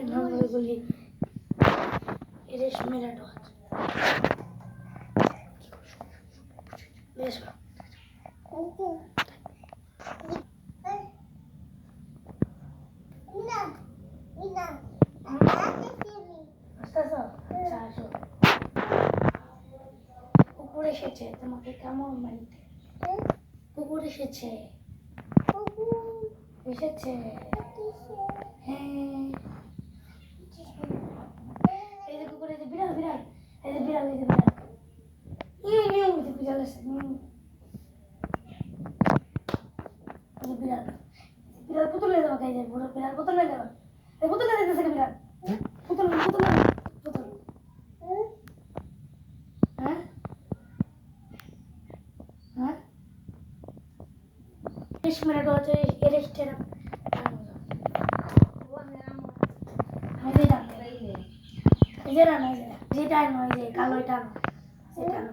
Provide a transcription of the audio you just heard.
এর নাম এগুলি রেশমের ডচ বেশ কুকুর এসেছে তোমাকে কেমন বাড়িতে? কুকুর এসেছে। এসেছে হ্যাঁ এই যে কুকুর এই যে বিড়াল বিড়াল এই যে বিড়াল এই যে বিড়াল ইউ যে বিড়াল বিড়াল পুতুল নিয়ে যাব এই যে বুড়ো বিড়াল পুতুল নিয়ে যাব এই পুতুল নিয়ে যেতেছে বিড়াল পুতুল পুতুল পুতুল হ্যাঁ হ্যাঁ হচ্ছে এই যে যেটা নয় যে সেটা আনো